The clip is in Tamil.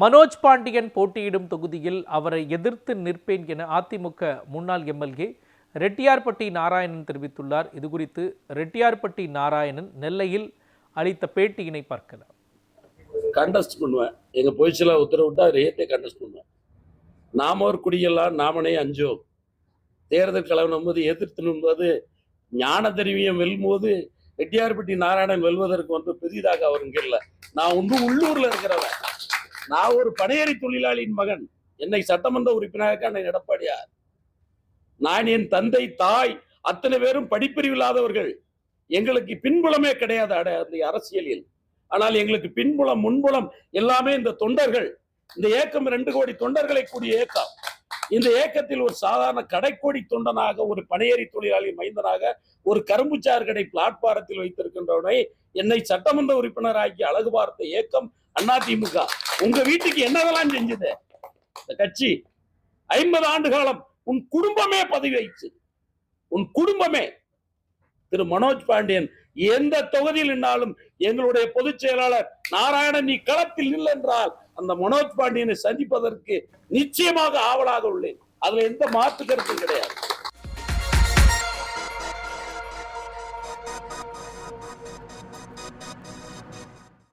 மனோஜ் பாண்டியன் போட்டியிடும் தொகுதியில் அவரை எதிர்த்து நிற்பேன் என அதிமுக முன்னாள் எம்எல்ஏ ரெட்டியார்பட்டி நாராயணன் தெரிவித்துள்ளார். இதுகுறித்து ரெட்டியார்பட்டி நாராயணன் நெல்லையில் அளித்த பேட்டியினை பார்க்கலாம். கண்டஸ்ட் பண்ணுவேன். எங்கள் பொய்ச்சலா உத்தரவிட்டா ரேட்டை கண்டஸ்ட் பண்ணுவேன். நாமோர் குடியெல்லாம் நாமனே அஞ்சோ தேர்தல் கலவனம் போது எதிர்த்து நின்பது ஞான தெரிவியம் வெல்லும்போது ரெட்டியார்பட்டி நாராயணன் வெல்வதற்கு வந்து பெரிதாக அவருங்க இல்லை. நான் ஒன்றும் உள்ளூரில் இருக்கிறவன். நான் ஒரு பனையறி தொழிலாளியின் மகன். என்னை சட்டமன்ற உறுப்பினராக என்னை எடப்பாடியார். நான் என் தந்தை தாய் அத்தனை பேரும் படிப்பறிவு இல்லாதவர்கள். எங்களுக்கு பின்புலமே கிடையாது அட அந்த அரசியலில். ஆனால் எங்களுக்கு பின்புலம் முன்புலம் எல்லாமே இந்த தொண்டர்கள். இந்த ஏக்கம் ரெண்டு கோடி தொண்டர்களை கூடிய ஏக்கம். இந்த ஏக்கத்தில் ஒரு சாதாரண கடைக்கோடி தொண்டனாக ஒரு பனையேறி தொழிலாளி மைந்தனாக ஒரு கரும்புச்சாறு கடை பிளாட்பாரத்தில் வைத்திருக்கின்றவனை என்னை சட்டமன்ற உறுப்பினராகி அழகு பார்த்த ஏக்கம் அதிமுக உங்க வீட்டுக்கு என்னதெல்லாம் செஞ்சது? இந்த கட்சி ஐம்பது ஆண்டு காலம் உன் குடும்பமே பதவி வைச்சு உன் குடும்பமே. திரு மனோஜ் பாண்டியன் எந்த தொகுதியில் நின்றாலும் எங்களுடைய பொதுச் செயலாளர் நாராயணன் நீ களத்தில் இல்லை என்றால் அந்த மனோஜ் பாண்டியனை சந்திப்பதற்கு நிச்சயமாக ஆவலாக உள்ளேன். அதுல எந்த மாற்று கருத்தும் கிடையாது.